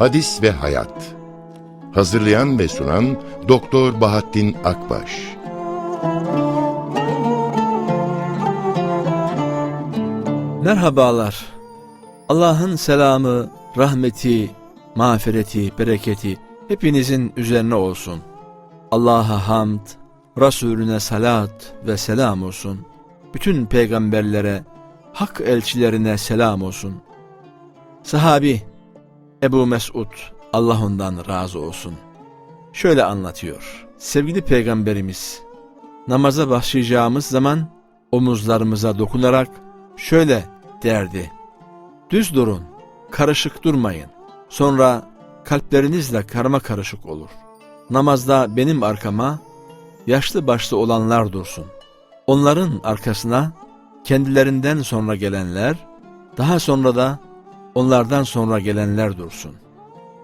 Hadis ve Hayat Hazırlayan ve sunan Doktor Bahattin Akbaş Merhabalar. Allah'ın selamı, rahmeti, mağfireti, bereketi hepinizin üzerine olsun. Allah'a hamd, Resulüne salat ve selam olsun. Bütün peygamberlere, hak elçilerine selam olsun. Sahabi Ebu Mesud, Allah ondan razı olsun. Şöyle anlatıyor. Sevgili peygamberimiz, namaza başlayacağımız zaman omuzlarımıza dokunarak şöyle derdi. Düz durun, karışık durmayın. Sonra kalplerinizle karma karışık olur. Namazda benim arkama yaşlı başlı olanlar dursun. Onların arkasına kendilerinden sonra gelenler, daha sonra da onlardan sonra gelenler dursun.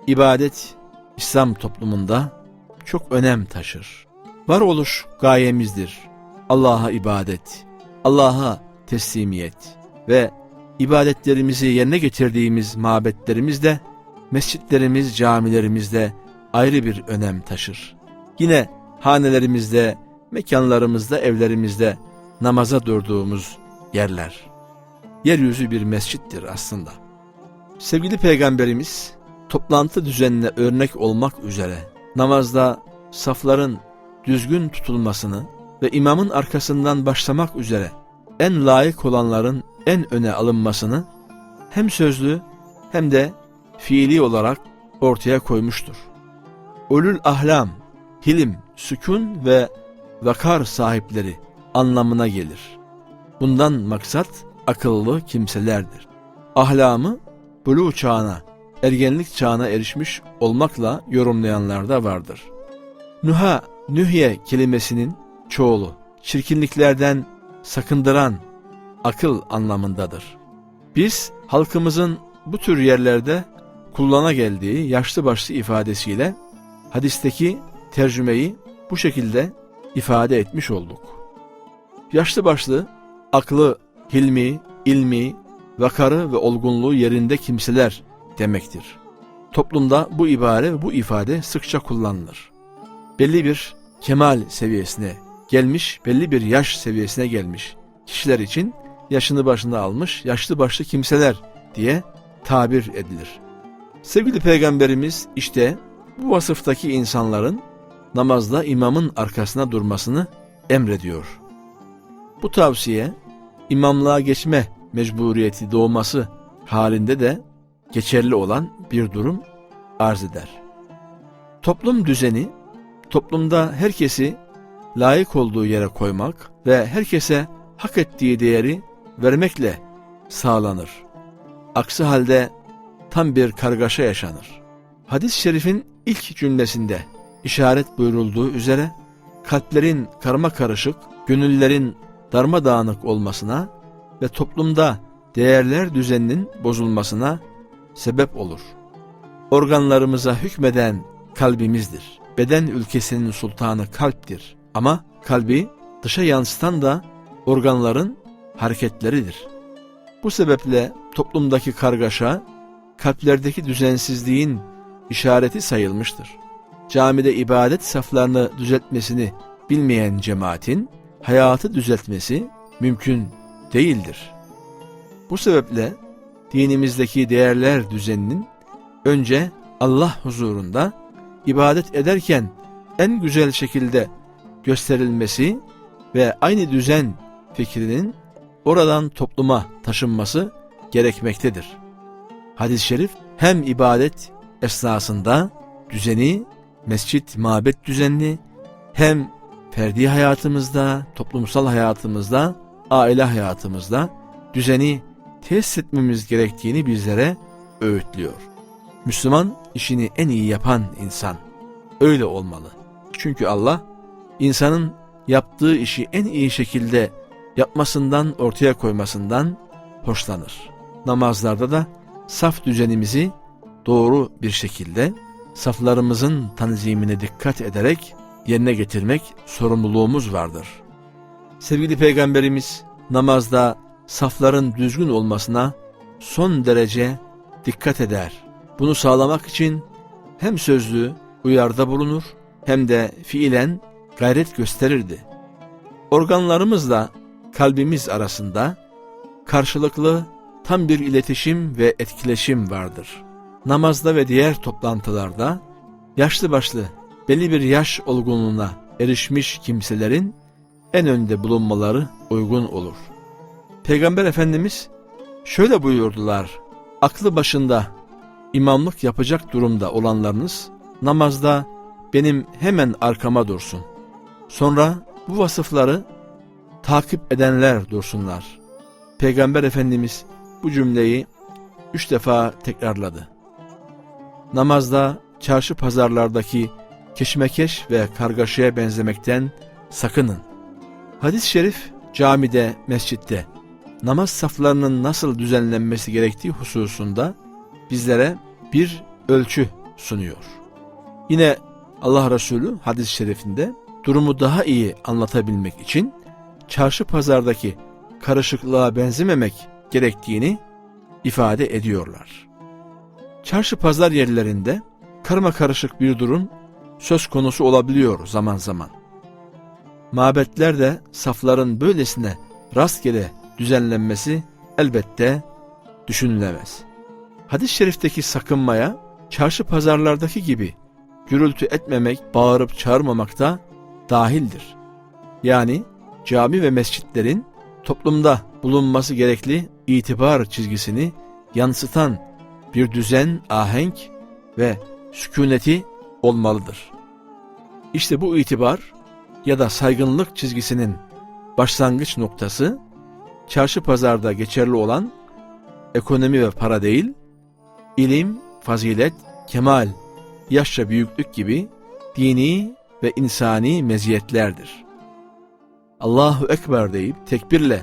İbadet İslam toplumunda çok önem taşır. Varoluş gayemizdir. Allah'a ibadet, Allah'a teslimiyet ve ibadetlerimizi yerine getirdiğimiz mabetlerimizde, mescitlerimiz, camilerimizde ayrı bir önem taşır. Yine hanelerimizde, mekanlarımızda, evlerimizde namaza durduğumuz yerler. Yeryüzü bir mescittir aslında. Sevgili Peygamberimiz toplantı düzenine örnek olmak üzere namazda safların düzgün tutulmasını ve imamın arkasından başlamak üzere en layık olanların en öne alınmasını hem sözlü hem de fiili olarak ortaya koymuştur. Ulul ahlam, hilim, sükun ve vakar sahipleri anlamına gelir. Bundan maksat akıllı kimselerdir. Ahlamı buluğ çağına, ergenlik çağına erişmiş olmakla yorumlayanlar da vardır. Nuha, nühye kelimesinin çoğulu, çirkinliklerden sakındıran akıl anlamındadır. Biz halkımızın bu tür yerlerde kullana geldiği yaşlı başlı ifadesiyle hadisteki tercümeyi bu şekilde ifade etmiş olduk. Yaşlı başlı, aklı, hilmi, ilmi, vakarı ve olgunluğu yerinde kimseler demektir. Toplumda bu ibare bu ifade sıkça kullanılır. Belli bir kemal seviyesine gelmiş, belli bir yaş seviyesine gelmiş kişiler için yaşını başında almış yaşlı başlı kimseler diye tabir edilir. Sevgili Peygamberimiz işte bu vasıftaki insanların namazda imamın arkasına durmasını emrediyor. Bu tavsiye imamlığa geçme mecburiyeti doğması halinde de geçerli olan bir durum arz eder. Toplum düzeni, toplumda herkesi layık olduğu yere koymak ve herkese hak ettiği değeri vermekle sağlanır. Aksi halde tam bir kargaşa yaşanır. Hadis-i şerifin ilk cümlesinde işaret buyurulduğu üzere kalplerin karma karışık, gönüllerin darmadağınık olmasına ve toplumda değerler düzeninin bozulmasına sebep olur. Organlarımıza hükmeden kalbimizdir. Beden ülkesinin sultanı kalptir. Ama kalbi dışa yansıtan da organların hareketleridir. Bu sebeple toplumdaki kargaşa, kalplerdeki düzensizliğin işareti sayılmıştır. Camide ibadet saflarını düzeltmesini bilmeyen cemaatin hayatı düzeltmesi mümkün değildir. Bu sebeple dinimizdeki değerler düzeninin önce Allah huzurunda ibadet ederken en güzel şekilde gösterilmesi ve aynı düzen fikrinin oradan topluma taşınması gerekmektedir. Hadis-i şerif hem ibadet esnasında düzeni, mescit, mabet düzenli hem ferdi hayatımızda, toplumsal hayatımızda, aile hayatımızda düzeni tesis etmemiz gerektiğini bizlere öğütlüyor. Müslüman işini en iyi yapan insan. Öyle olmalı. Çünkü Allah insanın yaptığı işi en iyi şekilde yapmasından, ortaya koymasından hoşlanır. Namazlarda da saf düzenimizi doğru bir şekilde saflarımızın tanzimine dikkat ederek yerine getirmek sorumluluğumuz vardır. Sevgili Peygamberimiz namazda safların düzgün olmasına son derece dikkat eder. Bunu sağlamak için hem sözlü uyarda bulunur hem de fiilen gayret gösterirdi. Organlarımızla kalbimiz arasında karşılıklı tam bir iletişim ve etkileşim vardır. Namazda ve diğer toplantılarda yaşlı başlı belli bir yaş olgunluğuna erişmiş kimselerin en önde bulunmaları uygun olur. Peygamber Efendimiz şöyle buyurdular. Aklı başında imamlık yapacak durumda olanlarınız namazda benim hemen arkama dursun. Sonra bu vasıfları takip edenler dursunlar. Peygamber Efendimiz bu cümleyi üç defa tekrarladı. Namazda çarşı pazarlardaki keşmekeş ve kargaşaya benzemekten sakının. Hadis-i şerif camide, mescitte namaz saflarının nasıl düzenlenmesi gerektiği hususunda bizlere bir ölçü sunuyor. Yine Allah Resulü hadis-i şerifinde durumu daha iyi anlatabilmek için çarşı pazardaki karışıklığa benzememek gerektiğini ifade ediyorlar. Çarşı pazar yerlerinde karma karışık bir durum söz konusu olabiliyor zaman zaman. Mabetlerde safların böylesine rastgele düzenlenmesi elbette düşünülemez. Hadis-i şerifteki sakınmaya çarşı pazarlardaki gibi gürültü etmemek, bağırıp çağırmamak da dahildir. Yani cami ve mescitlerin toplumda bulunması gerekli itibar çizgisini yansıtan bir düzen, ahenk ve sükuneti olmalıdır. İşte bu itibar ya da saygınlık çizgisinin başlangıç noktası çarşı pazarda geçerli olan ekonomi ve para değil, ilim, fazilet, kemal, yaşça büyüklük gibi dini ve insani meziyetlerdir. Allahu Ekber deyip tekbirle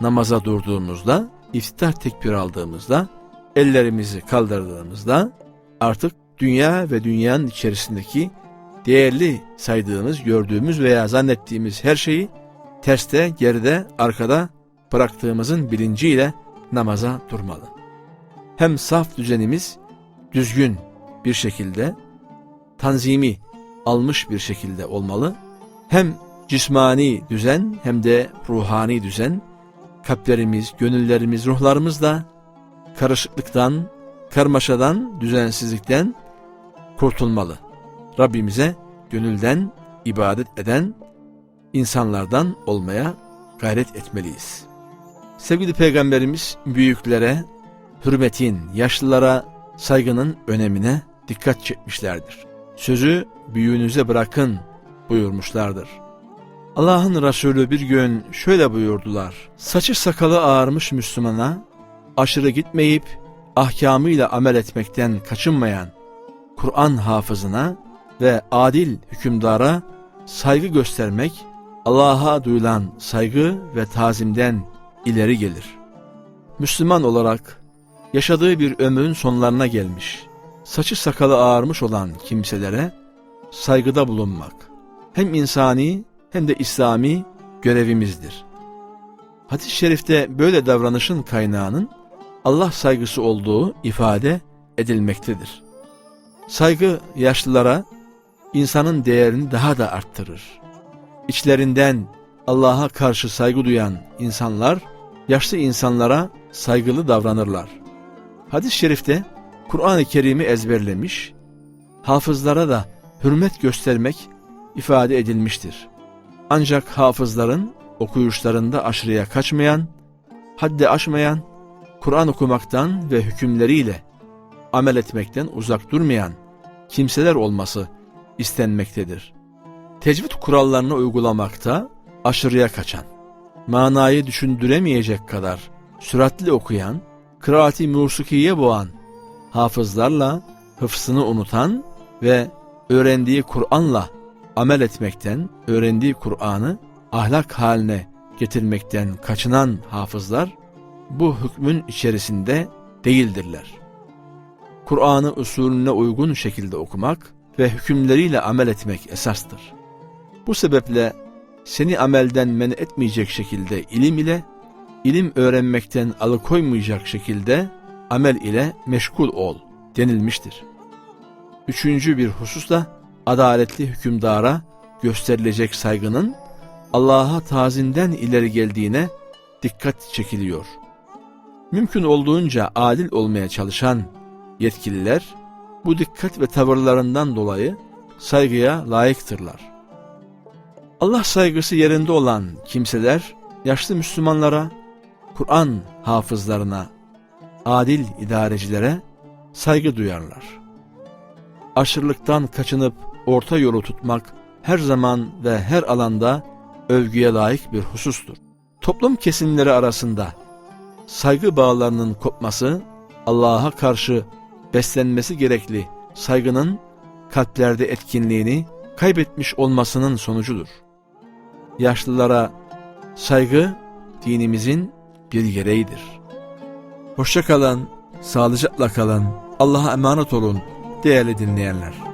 namaza durduğumuzda, iftihar tekbir aldığımızda, ellerimizi kaldırdığımızda artık dünya ve dünyanın içerisindeki değerli saydığımız, gördüğümüz veya zannettiğimiz her şeyi terste, geride, arkada bıraktığımızın bilinciyle namaza durmalı. Hem saf düzenimiz düzgün bir şekilde, tanzimi almış bir şekilde olmalı. Hem cismani düzen hem de ruhani düzen, kalplerimiz, gönüllerimiz, ruhlarımız da karışıklıktan, karmaşadan, düzensizlikten kurtulmalı. Rabbimize gönülden ibadet eden insanlardan olmaya gayret etmeliyiz. Sevgili Peygamberimiz büyüklere, hürmetin, yaşlılara saygının önemine dikkat çekmişlerdir. Sözü büyüğünüze bırakın buyurmuşlardır. Allah'ın Resulü bir gün şöyle buyurdular. Saçı sakalı ağarmış Müslümana aşırı gitmeyip ahkamıyla amel etmekten kaçınmayan Kur'an hafızına ve adil hükümdara saygı göstermek Allah'a duyulan saygı ve tazimden ileri gelir. Müslüman olarak yaşadığı bir ömrün sonlarına gelmiş, saçı sakalı ağarmış olan kimselere saygıda bulunmak hem insani hem de İslami görevimizdir. Hadis-i şerifte böyle davranışın kaynağının Allah saygısı olduğu ifade edilmektedir. Saygı yaşlılara insanın değerini daha da arttırır. İçlerinden Allah'a karşı saygı duyan insanlar yaşlı insanlara saygılı davranırlar. Hadis-i şerifte Kur'an-ı Kerim'i ezberlemiş, hafızlara da hürmet göstermek ifade edilmiştir. Ancak hafızların okuyuşlarında aşırıya kaçmayan, haddi aşmayan, Kur'an okumaktan ve hükümleriyle amel etmekten uzak durmayan kimseler olması istenmektedir. Tecvid kurallarını uygulamakta aşırıya kaçan, manayı düşündüremeyecek kadar süratli okuyan, kıraati musikiye boğan, hafızlarla hıfzını unutan ve öğrendiği Kur'an'la amel etmekten, öğrendiği Kur'an'ı ahlak haline getirmekten kaçınan hafızlar bu hükmün içerisinde değildirler. Kur'an'ı usulüne uygun şekilde okumak ve hükümleriyle amel etmek esastır. Bu sebeple seni amelden men etmeyecek şekilde ilim ile, ilim öğrenmekten alıkoymayacak şekilde amel ile meşgul ol. denilmiştir. Üçüncü bir husus da adaletli hükümdara gösterilecek saygının Allah'a tazinden ileri geldiğine dikkat çekiliyor. Mümkün olduğunca adil olmaya çalışan yetkililer bu dikkat ve tavırlarından dolayı saygıya layıktırlar. Allah saygısı yerinde olan kimseler yaşlı Müslümanlara, Kur'an hafızlarına, adil idarecilere saygı duyarlar. Aşırılıktan kaçınıp orta yolu tutmak her zaman ve her alanda övgüye layık bir husustur. Toplum kesimleri arasında saygı bağlarının kopması, Allah'a karşı beslenmesi gerekli saygının kalplerde etkinliğini kaybetmiş olmasının sonucudur. Yaşlılara saygı dinimizin bir gereğidir. Hoşça kalın, sağlıcakla kalın, Allah'a emanet olun değerli dinleyenler.